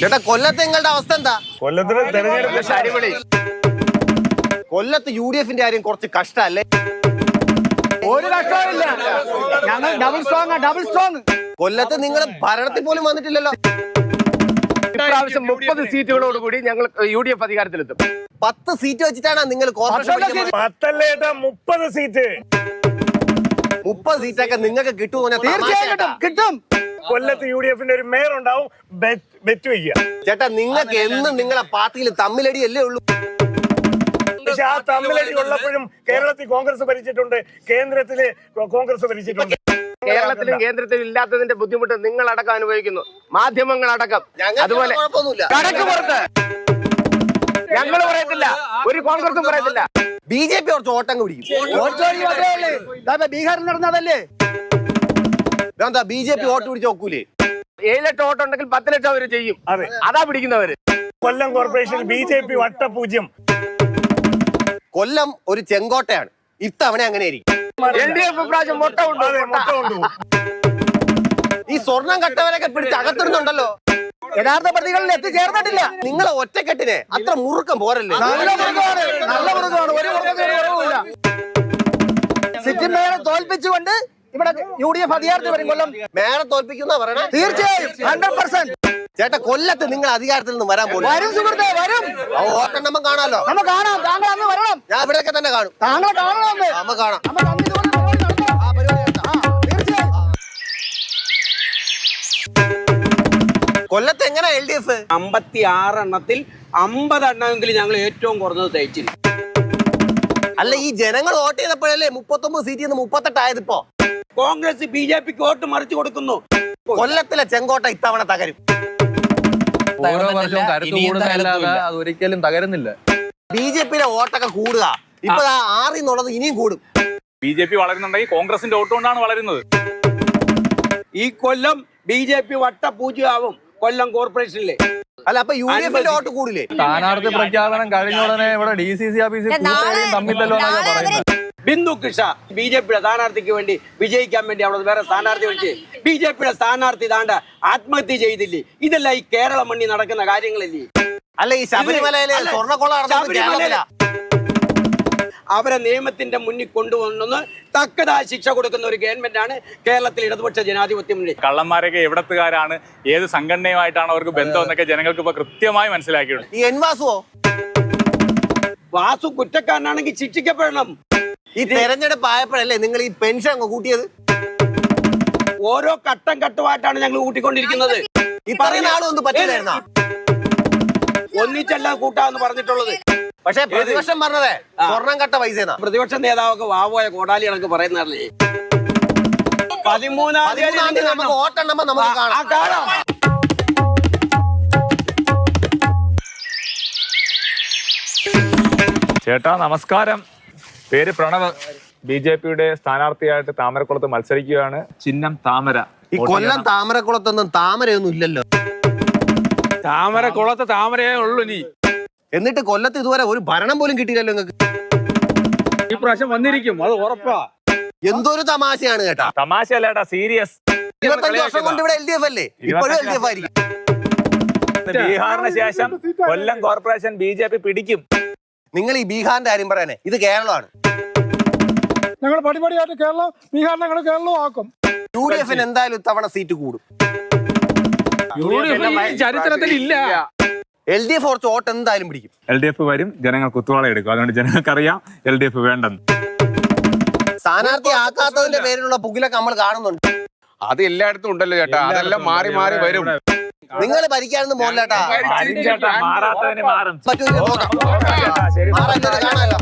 ചേട്ടാ കൊല്ലത്ത് നിങ്ങളുടെ അവസ്ഥ എന്താ? കൊല്ലത്തിന് തെരഞ്ഞെടുപ്പ് കൊല്ലത്ത് യു ഡി എഫിന്റെ കാര്യം കുറച്ച് കഷ്ടല്ലേ? ഒരു കഷ്ടമില്ല ഞങ്ങൾ ഡബിൾ സ്ട്രോങ് ഡബിൾ സ്ട്രോങ് കൊല്ലത്ത് നിങ്ങൾ ഭരണത്തിൽ പോലും വന്നിട്ടില്ലല്ലോ. ഇപ്രാവശ്യം മുപ്പത് സീറ്റുകളോട് കൂടി ഞങ്ങൾ യു ഡി എഫ് അധികാരത്തിലെത്തും. പത്ത് സീറ്റ് വെച്ചിട്ടാണ് നിങ്ങൾ മുപ്പത് സീറ്റ്. മുപ്പത് സീറ്റൊക്കെ നിങ്ങൾക്ക് കിട്ടുമോ? തീർച്ചയായും കിട്ടും കിട്ടും. കൊല്ലത്ത് യു ഡി എഫിന്റെ ഒരു മേയർ ഉണ്ടാവും ബെറ്റ് വയ്ക്കുക. ചേട്ടാ നിങ്ങൾക്ക് എന്നും നിങ്ങളെ പാർട്ടിയിൽ തമ്മിലടിയല്ലേ ഉള്ളൂ? പക്ഷെ ആ തമ്മിലടി ഉള്ളപ്പോഴും കേരളത്തിൽ കോൺഗ്രസ് ഭരിച്ചിട്ടുണ്ട് കേന്ദ്രത്തിൽ കോൺഗ്രസ് ഭരിച്ചിട്ടുണ്ട്. കേരളത്തിലും കേന്ദ്രത്തിലും ഇല്ലാത്തതിന്റെ ബുദ്ധിമുട്ട് നിങ്ങൾ അടക്കം അനുഭവിക്കുന്നു മാധ്യമങ്ങൾ അടക്കം അതുപോലെ പുറത്ത്. ഞങ്ങൾ പറയത്തില്ല. ഒരു കോൺഗ്രസും പറയത്തില്ല. ബി ജെ പി കുറച്ച് ഓട്ടം പിടിക്കും ഇപ്പൊ ബീഹാറിൽ നടന്നതല്ലേ? എന്താ ബി ജെ പി വോട്ട് പിടിച്ച് നോക്കൂലേ ഏഴ് ലക്ഷം വോട്ട് ഉണ്ടെങ്കിൽ പത്ത് ലക്ഷം അവർ ചെയ്യും. അതെ. അതാ പിടിക്കുന്നവര്. Kollam corporation B J P വട്ടപൂജ്യം Kollam ഒരു ചെങ്കോട്ടയാണ്. ഇത്തവണ അങ്ങനെ ആയിരിക്കും. എൽ ഡി എഫ് പ്രാവശ്യം മുട്ട ഉണ്ട്? കൊണ്ടുപോകും ഈ സ്വർണം കട്ടവരൊക്കെ പിടിച്ച് അകത്തിടുന്നുണ്ടല്ലോ. യഥാർത്ഥ പ്രതികളിൽ എത്തിച്ചേർന്നിട്ടില്ല. നിങ്ങളെ ഒറ്റക്കെട്ടിനെ അത്ര മുറുക്കം പോരല്ലേ? നല്ല മൃഗമാണ് നല്ല മൃഗമാണ് ഒരു മൃഗത്തിന് തോൽപ്പിച്ചുകൊണ്ട് ഇവിടെ യു ഡി എഫ് അധികാരത്തിൽ വരും കൊല്ലം മേലെ തോൽപ്പിക്കുന്ന പറയണേ. തീർച്ചയായും ഹൺഡ്രഡ് പെർസെന്റ് ചേട്ടാ കൊല്ലത്ത് നിങ്ങൾ അധികാരത്തിൽ നിന്ന് വരാൻ പോകും വരും സുഹൃത്തെ വരും. വോട്ടെണ്ണം കാണാലോ? നമ്മ കാണാം. താങ്കൾ അന്ന് വരണം. ഞാൻ ഇവിടെയൊക്കെ തന്നെ കാണും. താങ്കളെ കാണണം നമ്മ കാണാം. നമ്മ അന്ന് ഇതുപോലെ ആ പരിപാടി ആ, തീർച്ചയായും. കൊല്ലത്ത് എങ്ങനെ എൽ ഡി എഫ്? അമ്പത്തി ആറെണ്ണത്തിൽ അമ്പത് എണ്ണമെങ്കിലും ഞങ്ങൾ ഏറ്റവും കുറഞ്ഞത് തയ്ച്ചിരിക്കും അല്ല ഈ ജനങ്ങൾ വോട്ട് ചെയ്തപ്പോഴല്ലേ മുപ്പത്തൊമ്പത് സീറ്റിൽ നിന്ന് മുപ്പത്തെട്ടായത് ഇപ്പോ കോൺഗ്രസ് ബി ജെ പിക്ക് വോട്ട് മറിച്ചു കൊടുക്കുന്നു. കൊല്ലത്തിലെ ചെങ്കോട്ട ഇത്തവണ തകരും. ഓരോ വർഷവും കരുത്ത് കൂടുന്നതല്ലാതെ അത് ഒരിക്കലും തകരുന്നില്ല. ബി ജെ പിയിലെ വോട്ടൊക്കെ കൂടുക. ഇപ്പൊ ആറി ആറിൽ നിന്നുള്ളത് ഇനിയും കൂടും. ബി ജെ പി വളരുന്നുണ്ടെങ്കിൽ കോൺഗ്രസിന്റെ വോട്ട് കൊണ്ടാണ് വളരുന്നത്. ഈ കൊല്ലം ബി ജെ പി വട്ടപൂജയാവും കൊല്ലം കോർപ്പറേഷനിലെ. അല്ല അപ്പൊ യു ഡി എഫിന്റെ വോട്ട് കൂടില്ലേ? സ്ഥാനാർത്ഥി പ്രഖ്യാപനം കഴിഞ്ഞ ഉടനെ ഇവിടെ ഡി സി സി ഓഫീസിൽ പറയുന്നത്. ബിന്ദു കൃഷ ബി ജെ പിയുടെ സ്ഥാനാർത്ഥിക്ക് വേണ്ടി വിജയിക്കാൻ വേണ്ടി അവിടെ വേറെ സ്ഥാനാർത്ഥി വിളിച്ച് ബി ജെ പിയുടെ സ്ഥാനാർത്ഥി താണ്ട ആത്മഹത്യ ചെയ്തില്ലേ? ഇതെല്ലാം ഈ കേരള മണ്ണി നടക്കുന്ന കാര്യങ്ങളല്ലേ? അല്ല ഈ ശബരിമല ശബരിമലയിലെ- അവരെ നിയമത്തിന്റെ മുന്നിൽ കൊണ്ടുവന്നൊന്ന് തക്കതായ ശിക്ഷ കൊടുക്കുന്ന ഒരു ഗവൺമെന്റ് ആണ് കേരളത്തിൽ ഇടതുപക്ഷ ജനാധിപത്യ മുന്നണി. കള്ളന്മാരൊക്കെ എവിടത്തുകാരാണ്? ഏത് സംഘടനയുമായിട്ടാണ് അവർക്ക് ബന്ധം എന്നൊക്കെ ജനങ്ങൾക്ക് ഇപ്പൊ കൃത്യമായി മനസ്സിലാക്കിയിട്ടുണ്ട്. ഈ എൻവാസുവോ വാസു കുറ്റക്കാരനാണെങ്കിൽ ശിക്ഷിക്കപ്പെടണം. ഈ തെരഞ്ഞെടുപ്പ് ആയപ്പോഴല്ലേ നിങ്ങൾ ഈ പെൻഷൻ അങ്ങ് കൂട്ടിയത്? ഓരോ ഘട്ടം ഘട്ടമായിട്ടാണ് ഞങ്ങൾ കൂട്ടിക്കൊണ്ടിരിക്കുന്നത് ഇത്രയും പറയുന്ന ആളൊന്നും പറ്റില്ലായിരുന്ന? ഒന്നിച്ചല്ല കൂട്ടാന്ന് പറഞ്ഞിട്ടുള്ളത്. പക്ഷെ പ്രതിപക്ഷം പറഞ്ഞതേ. സ്വർണം കട്ട പൈസ പ്രതിപക്ഷ നേതാവൊക്കെ വാവോയ കോടാലി കണക്ക് പറയുന്നതല്ലേ? പതിമൂന്നാം തീയതി പതിമൂന്നാം തീയതി നമുക്ക് വോട്ടെണ്ണുമ്പോ നമുക്ക് കാണാം. കാണാം. ചേട്ടാ നമസ്കാരം. പേര് പ്രണവ്. ബി ജെ പിയുടെ സ്ഥാനാർത്ഥിയായിട്ട് താമരക്കുളത്ത് മത്സരിക്കുകയാണ്. ചിഹ്നം താമര. ഈ കൊല്ലം താമരക്കുളത്തൊന്നും താമരയൊന്നും ഇല്ലല്ലോ. താമരക്കുളത്ത് താമരയേ ഉള്ളൂ നീ എന്നിട്ട് കൊല്ലത്ത് ഇതുവരെ ഒരു ഭരണം പോലും കിട്ടിയില്ലല്ലോ നിങ്ങൾക്ക്. ഈ പ്രാവശ്യം വന്നിരിക്കും അത് ഉറപ്പാ. എന്തൊരു തമാശയാണ് കേട്ടാ. തമാശയല്ല കേട്ടാ സീരിയസ്. ഇരുപത്തഞ്ച് വർഷം കൊണ്ട് ഇവിടെ എൽ ഡി എഫ് അല്ലേ? ഇപ്പോഴും എൽ ഡി എഫ് ആയിരിക്കും. ബീഹാറിന് ശേഷം Kollam corporation B J P പിടിക്കും. നിങ്ങൾ ഈ ബീഹാറിന്റെ കാര്യം പറയാനേ ഇത് കേരളമാണ്. ഞങ്ങൾ പടിപടിയായിട്ട് കേരളം ബീഹാർ ഞങ്ങൾ കേരളവും ആക്കും. യു ഡി എഫിന് എന്തായാലും ഇത്തവണ സീറ്റ് കൂടും. ചരിത്രത്തിൽ ഇല്ല. എൽ ഡി എഫ് കുറച്ച് വോട്ട് എന്തായാലും പിടിക്കും. എൽ ഡി എഫ് വരും ജനങ്ങൾ കുത്തുവാള എടുക്കും. അതുകൊണ്ട് ജനങ്ങൾക്കറിയാം എൽ ഡി എഫ് വേണ്ടെന്ന്. സ്ഥാനാർത്ഥി ആക്കാത്തതിന്റെ പേരിലുള്ള പുകിലൊക്കെ നമ്മൾ കാണുന്നുണ്ട്. അത് എല്ലായിടത്തും ഉണ്ടല്ലോ ചേട്ടാ. അതെല്ലാം മാറി മാറി വരും. നിങ്ങൾ ഭരിക്കാണെന്ന് ചേട്ടാ മാറാത്തതിന് മാറും. പറ്റൂല. കാണാമല്ലോ